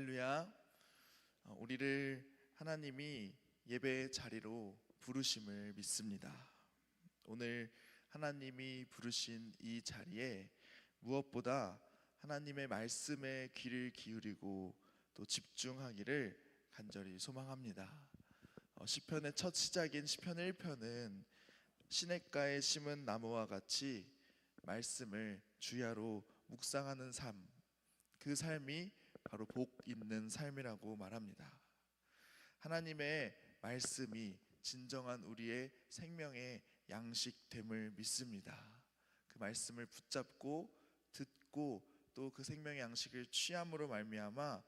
할렐루야. 어, 우리를 하나님이 예배의 자리로 부르심을 믿습니다. 오늘 하나님이 부르신 이 자리에 무엇보다 하나님의 말씀에 귀를 기울이고 또 집중하기를 간절히 소망합니다. 어, 시편의 첫 시작인 시편 1편은 시냇가에 심은 나무와 같이 말씀을 주야로 묵상하는 삶, 그 삶이 바로 복 있는 삶이라고 말합니다. 하나님의 말씀이 진정한 우리의 생명의 양식됨을 믿습니다. 그 말씀을 붙잡고 듣고 또 그 생명의 양식을 취함으로 말미암아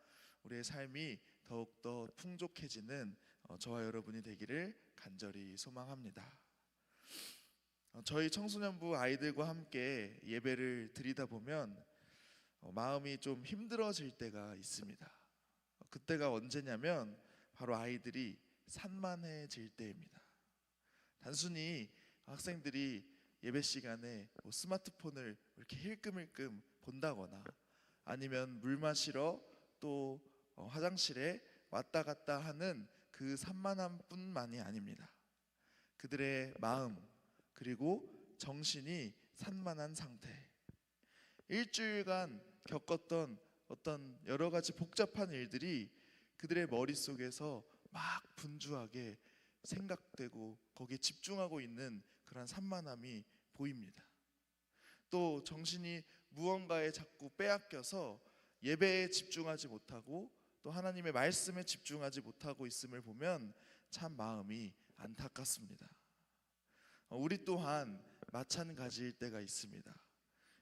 우리의 삶이 더욱 더 풍족해지는 어, 저와 여러분이 되기를 간절히 소망합니다. 어, 저희 청소년부 아이들과 함께 예배를 드리다 보면 어, 마음이 좀 힘들어질 때가 있습니다. 어, 그때가 언제냐면 바로 아이들이 산만해질 때입니다. 단순히 학생들이 예배 시간에 뭐 스마트폰을 이렇게 힐끔힐끔 본다거나 아니면 물 마시러 또 어, 화장실에 왔다 갔다 하는 그 산만함뿐만이 아닙니다. 그들의 마음 그리고 정신이 산만한 상태. 일주일간 겪었던 어떤 여러 가지 복잡한 일들이 그들의 머릿속에서 막 분주하게 생각되고 거기에 집중하고 있는 그런 산만함이 보입니다. 또 정신이 무언가에 자꾸 빼앗겨서 예배에 집중하지 못하고 또 하나님의 말씀에 집중하지 못하고 있음을 보면 참 마음이 안타깝습니다. 어, 우리 또한 마찬가지일 때가 있습니다.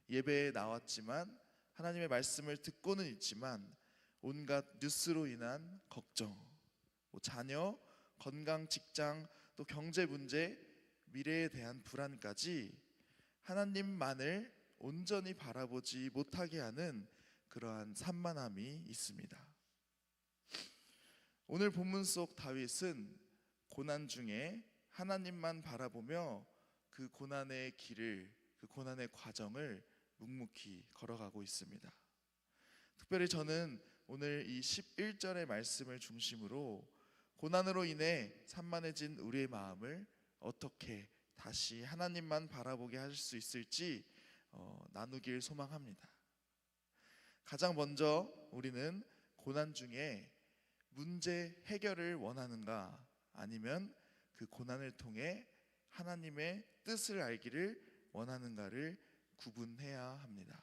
예배에 나왔지만 하나님의 말씀을 듣고는 있지만 온갖 뉴스로 인한 걱정, 뭐 자녀, 건강, 직장, 또 경제 문제, 미래에 대한 불안까지 하나님만을 온전히 바라보지 못하게 하는 그러한 산만함이 있습니다. 오늘 본문 속 다윗은 고난 중에 하나님만 바라보며 그 고난의 길을 그 고난의 과정을 묵묵히 걸어가고 있습니다. 특별히 저는 오늘 이 11절의 말씀을 중심으로 고난으로 인해 산만해진 우리의 마음을 어떻게 다시 하나님만 바라보게 하실 수 있을지 어, 나누길 소망합니다. 가장 먼저 우리는 고난 중에 문제 해결을 원하는가 아니면 그 고난을 통해 하나님의 뜻을 알기를 원하는가를 구분해야 합니다.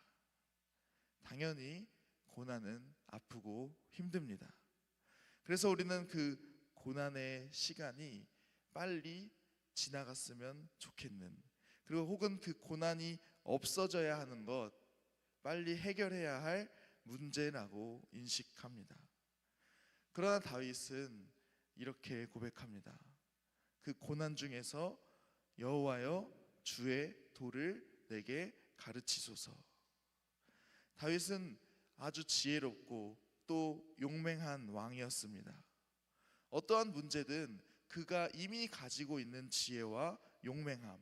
당연히 고난은 아프고 힘듭니다. 그래서 우리는 그 고난의 시간이 빨리 지나갔으면 좋겠는 그리고 혹은 그 고난이 없어져야 하는 것 빨리 해결해야 할 문제라고 인식합니다. 그러나 다윗은 이렇게 고백합니다. 그 고난 중에서 여호와여 주의 도를 내게 가르치소서. 다윗은 아주 지혜롭고 또 용맹한 왕이었습니다. 어떠한 문제든 그가 이미 가지고 있는 지혜와 용맹함,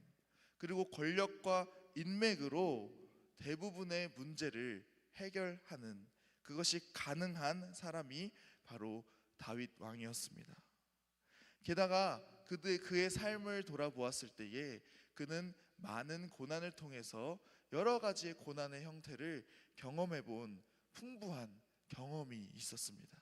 그리고 권력과 인맥으로 대부분의 문제를 해결하는 그것이 가능한 사람이 바로 다윗 왕이었습니다. 게다가 그의, 삶을 돌아보았을 때에 그는 많은 고난을 통해서 여러 가지의 고난의 형태를 경험해 본 풍부한 경험이 있었습니다.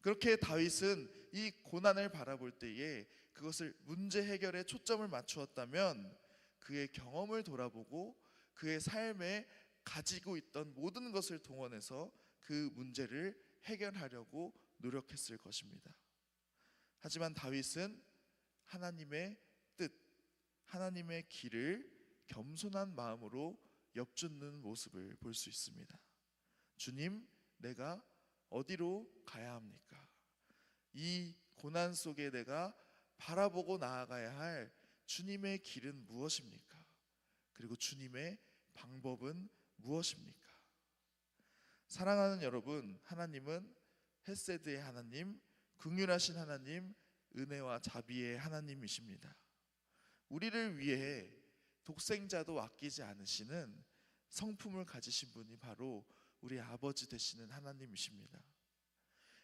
그렇게 다윗은 이 고난을 바라볼 때에 그것을 문제 해결에 초점을 맞추었다면 그의 경험을 돌아보고 그의 삶에 가지고 있던 모든 것을 동원해서 그 문제를 해결하려고 노력했을 것입니다. 하지만 다윗은 하나님의 뜻, 하나님의 길을 겸손한 마음으로 엽줍는 모습을 볼 수 있습니다. 주님, 내가 어디로 가야 합니까? 이 고난 속에 내가 바라보고 나아가야 할 주님의 길은 무엇입니까? 그리고 주님의 방법은 무엇입니까? 사랑하는 여러분, 하나님은 햇세드의 하나님, 긍휼하신 하나님, 은혜와 자비의 하나님이십니다. 우리를 위해 독생자도 아끼지 않으시는 성품을 가지신 분이 바로 우리 아버지 되시는 하나님이십니다.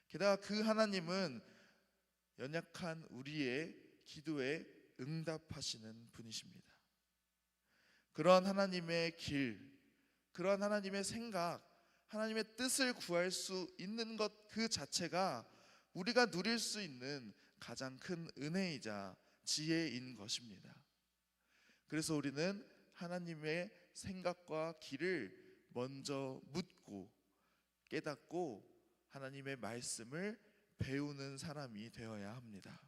게다가 그 하나님은 연약한 우리의 기도에 응답하시는 분이십니다. 그러한 하나님의 길, 그러한 하나님의 생각, 하나님의 뜻을 구할 수 있는 것 그 자체가 우리가 누릴 수 있는 가장 큰 은혜이자 지혜인 것입니다. 그래서 우리는 하나님의 생각과 길을 먼저 묻고 깨닫고 하나님의 말씀을 배우는 사람이 되어야 합니다.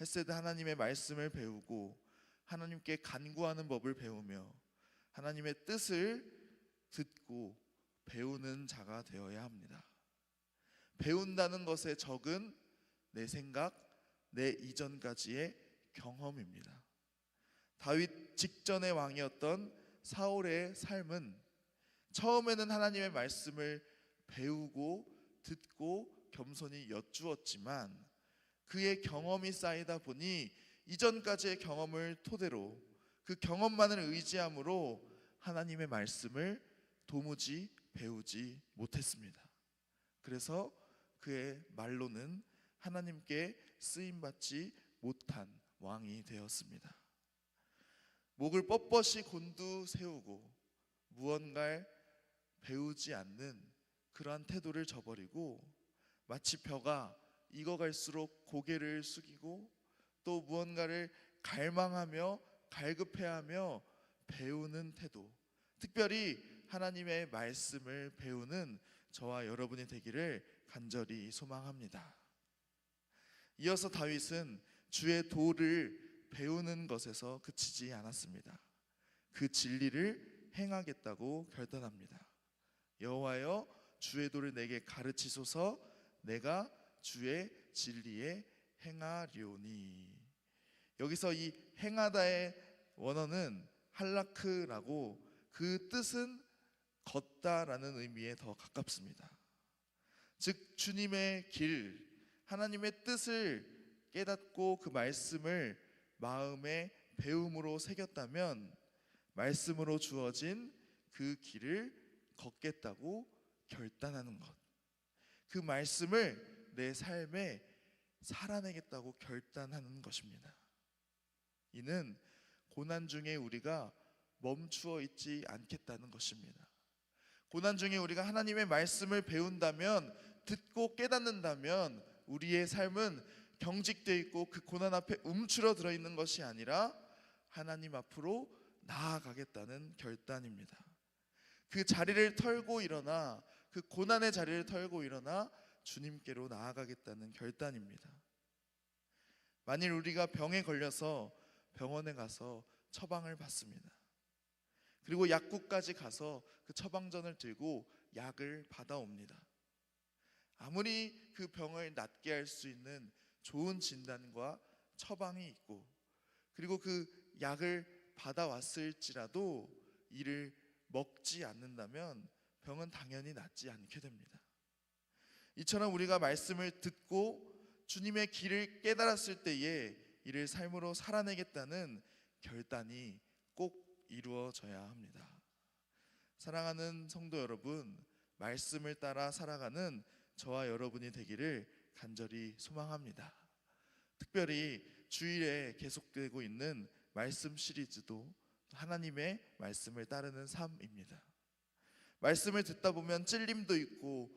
햇세드 하나님의 말씀을 배우고 하나님께 간구하는 법을 배우며 하나님의 뜻을 듣고 배우는 자가 되어야 합니다. 배운다는 것의 적은 내 생각, 내 이전까지의 경험입니다. 다윗 직전의 왕이었던 사울의 삶은 처음에는 하나님의 말씀을 배우고 듣고 겸손히 여쭈었지만 그의 경험이 쌓이다 보니 이전까지의 경험을 토대로 그 경험만을 의지함으로 하나님의 말씀을 도무지 배우지 못했습니다. 그래서 그의 말로는 하나님께 쓰임 받지 못한 왕이 되었습니다. 목을 뻣뻣이 곤두 세우고 무언가를 배우지 않는 그러한 태도를 저버리고 마치 벼가 익어갈수록 고개를 숙이고 또 무언가를 갈망하며 갈급해하며 배우는 태도 특별히 하나님의 말씀을 배우는 저와 여러분이 되기를 간절히 소망합니다. 이어서 다윗은 주의 도를 배우는 것에서 그치지 않았습니다. 그 진리를 행하겠다고 결단합니다. 여호와여 주의 도를 내게 가르치소서 내가 주의 진리에 행하리오니 여기서 이 행하다의 원어는 할라크라고 그 뜻은 걷다라는 의미에 더 가깝습니다. 즉 주님의 길, 하나님의 뜻을 깨닫고 그 말씀을 마음에 배움으로 새겼다면 말씀으로 주어진 그 길을 걷겠다고 결단하는 것. 그 말씀을 내 삶에 살아내겠다고 결단하는 것입니다. 이는 고난 중에 우리가 멈추어 있지 않겠다는 것입니다. 고난 중에 우리가 하나님의 말씀을 배운다면 듣고 깨닫는다면 우리의 삶은 경직되어 있고 그 고난 앞에 움츠러들어 있는 것이 아니라 하나님 앞으로 나아가겠다는 결단입니다. 그 자리를 털고 일어나 그 고난의 자리를 털고 일어나 주님께로 나아가겠다는 결단입니다. 만일 우리가 병에 걸려서 병원에 가서 처방을 받습니다. 그리고 약국까지 가서 그 처방전을 들고 약을 받아옵니다. 아무리 그 병을 낫게 할 수 있는 좋은 진단과 처방이 있고 그리고 그 약을 받아왔을지라도 이를 먹지 않는다면 병은 당연히 낫지 않게 됩니다. 이처럼 우리가 말씀을 듣고 주님의 길을 깨달았을 때에 이를 삶으로 살아내겠다는 결단이 꼭 이루어져야 합니다. 사랑하는 성도 여러분, 말씀을 따라 살아가는 저와 여러분이 되기를 간절히 소망합니다. 특별히 주일에 계속되고 있는 말씀 시리즈도 하나님의 말씀을 따르는 삶입니다. 말씀을 듣다 보면 찔림도 있고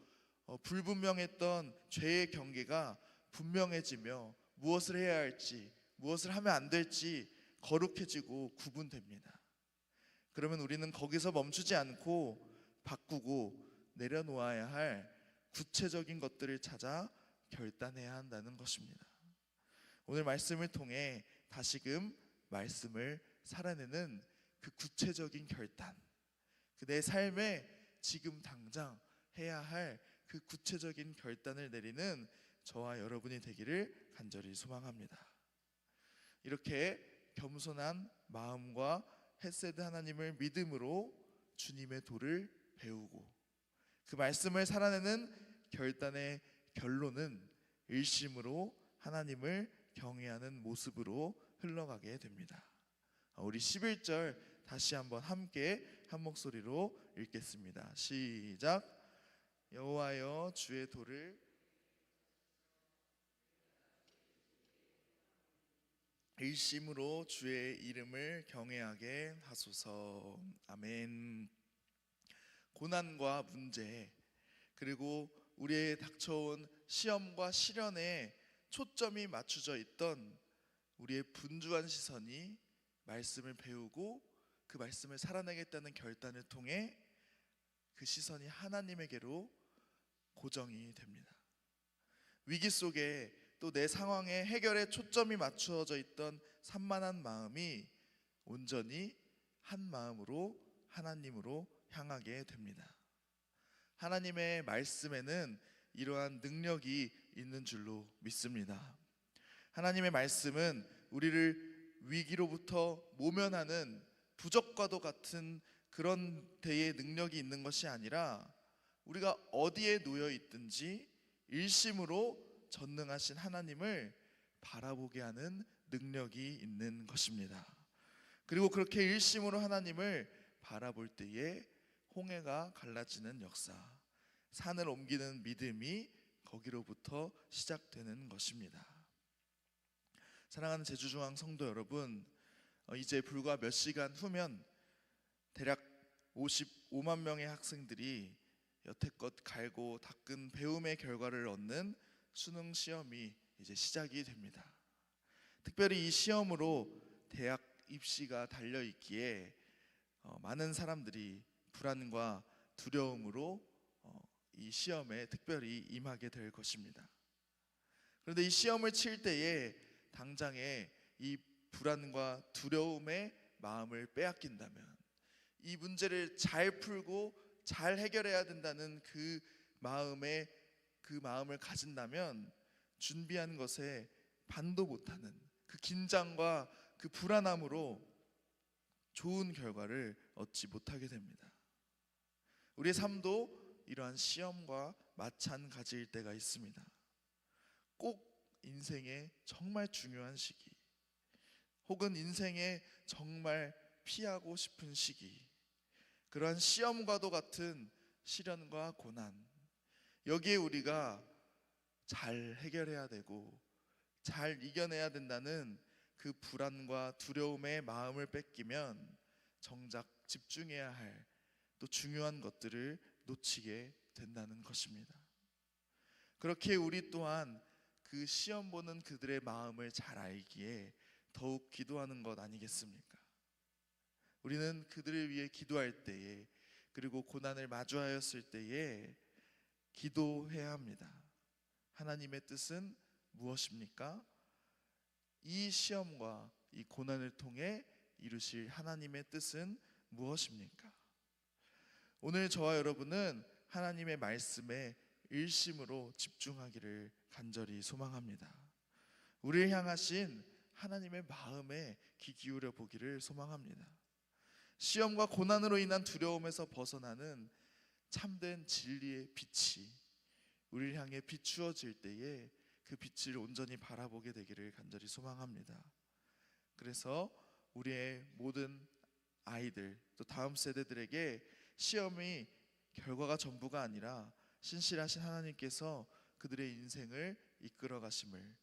어, 불분명했던 죄의 경계가 분명해지며 무엇을 해야 할지 무엇을 하면 안 될지 거룩해지고 구분됩니다. 그러면 우리는 거기서 멈추지 않고 바꾸고 내려놓아야 할 구체적인 것들을 찾아 결단해야 한다는 것입니다. 오늘 말씀을 통해 다시금 말씀을 살아내는 그 구체적인 결단, 그 내 삶에 지금 당장 해야 할 그 구체적인 결단을 내리는 저와 여러분이 되기를 간절히 소망합니다. 이렇게 겸손한 마음과 햇세드 하나님을 믿음으로 주님의 도를 배우고 그 말씀을 살아내는 결단의 결론은 일심으로 하나님을 경외하는 모습으로 흘러가게 됩니다. 아, 우리 11절 다시 한번 함께 한 목소리로 읽겠습니다. 시작. 여호와여 주의 도를 일심으로 주의 이름을 경외하게 하소서. 아멘. 고난과 문제 그리고 우리의 닥쳐온 시험과 시련에 초점이 맞춰져 있던 우리의 분주한 시선이 말씀을 배우고 그 말씀을 살아내겠다는 결단을 통해 그 시선이 하나님에게로 고정이 됩니다. 위기 속에 또 내 상황의 해결에 초점이 맞추어져 있던 산만한 마음이 온전히 한 마음으로 하나님으로 향하게 됩니다. 하나님의 말씀에는 이러한 능력이 있는 줄로 믿습니다. 하나님의 말씀은 우리를 위기로부터 모면하는 부적과도 같은 그런 대의 능력이 있는 것이 아니라 우리가 어디에 놓여 있든지 일심으로 전능하신 하나님을 바라보게 하는 능력이 있는 것입니다. 그리고 그렇게 일심으로 하나님을 바라볼 때에 홍해가 갈라지는 역사, 산을 옮기는 믿음이 거기로부터 시작되는 것입니다. 사랑하는 제주중앙 성도 여러분, 어, 이제 불과 몇 시간 후면 대략 55만 명의 학생들이 여태껏 갈고 닦은 배움의 결과를 얻는 수능 시험이 이제 시작이 됩니다. 특별히 이 시험으로 대학 입시가 달려 있기에 어, 많은 사람들이 불안과 두려움으로 어, 이 시험에 특별히 임하게 될 것입니다. 그런데 이 시험을 칠 때에 당장에 이 불안과 두려움의 마음을 빼앗긴다면 이 문제를 잘 풀고 잘 해결해야 된다는 그 마음에 그 마음을 가진다면 준비한 것에 반도 못하는 그 긴장과 그 불안함으로 좋은 결과를 얻지 못하게 됩니다. 우리의 삶도 이러한 시험과 마찬가지일 때가 있습니다. 꼭 인생의 정말 중요한 시기, 혹은 인생의 정말 피하고 싶은 시기, 그러한 시험과도 같은 시련과 고난, 여기에 우리가 잘 해결해야 되고 잘 이겨내야 된다는 그 불안과 두려움의 마음을 뺏기면 정작 집중해야 할 또 중요한 것들을 놓치게 된다는 것입니다. 그렇게 우리 또한 그 시험 보는 그들의 마음을 잘 알기에 더욱 기도하는 것 아니겠습니까? 우리는 그들을 위해 기도할 때에 그리고 고난을 마주하였을 때에 기도해야 합니다. 하나님의 뜻은 무엇입니까? 이 시험과 이 고난을 통해 이루실 하나님의 뜻은 무엇입니까? 오늘 저와 여러분은 하나님의 말씀에 일심으로 집중하기를 간절히 소망합니다. 우리를 향하신 하나님의 마음에 귀 기울여 보기를 소망합니다. 시험과 고난으로 인한 두려움에서 벗어나는 참된 진리의 빛이 우리를 향해 비추어질 때에 그 빛을 온전히 바라보게 되기를 간절히 소망합니다. 그래서 우리의 모든 아이들 또 다음 세대들에게 시험이 결과가 전부가 아니라 신실하신 하나님께서 그들의 인생을 이끌어 가심을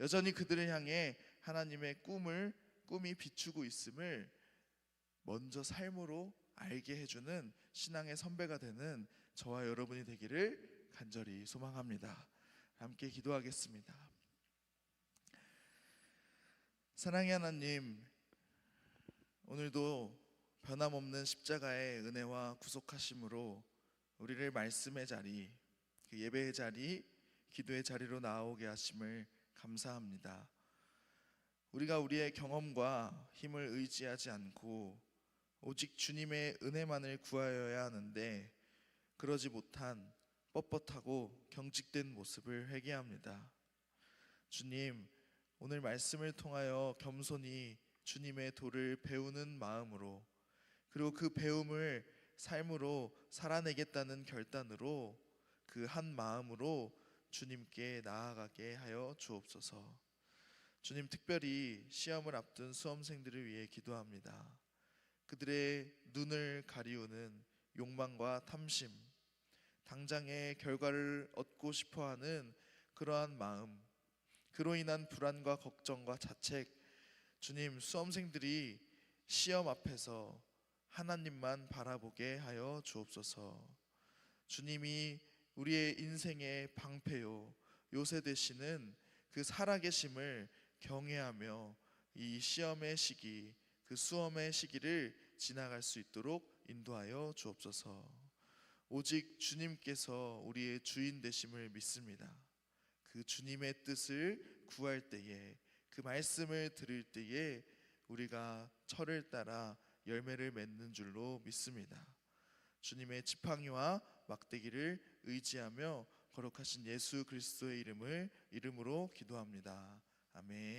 여전히 그들을 향해 하나님의 꿈을 꿈이 비추고 있음을 먼저 삶으로 알게 해주는 신앙의 선배가 되는 저와 여러분이 되기를 간절히 소망합니다. 함께 기도하겠습니다. 사랑의 하나님, 오늘도 변함없는 십자가의 은혜와 구속하심으로 우리를 말씀의 자리, 그 예배의 자리, 기도의 자리로 나오게 하심을 감사합니다. 우리가 우리의 경험과 힘을 의지하지 않고 오직 주님의 은혜만을 구하여야 하는데 그러지 못한 뻣뻣하고 경직된 모습을 회개합니다. 주님, 오늘 말씀을 통하여 겸손히 주님의 도를 배우는 마음으로 그리고 그 배움을 삶으로 살아내겠다는 결단으로 그 한 마음으로 주님께 나아가게 하여 주옵소서. 주님 특별히 시험을 앞둔 수험생들을 위해 기도합니다. 그들의 눈을 가리우는 욕망과 탐심, 당장의 결과를 얻고 싶어 하는 그러한 마음, 그로 인한 불안과 걱정과 자책, 주님 수험생들이 시험 앞에서 하나님만 바라보게 하여 주옵소서. 주님이 우리의 인생의 방패요 요새 되시는 그 살아계심을 경외하며 이 시험의 시기, 그 수험의 시기를 지나갈 수 있도록 인도하여 주옵소서. 오직 주님께서 우리의 주인 되심을 믿습니다. 그 주님의 뜻을 구할 때에 그 말씀을 들을 때에 우리가 철을 따라 열매를 맺는 줄로 믿습니다. 주님의 지팡이와 막대기를 의지하며 거룩하신 예수 그리스도의 이름을 이름으로 기도합니다. 아멘.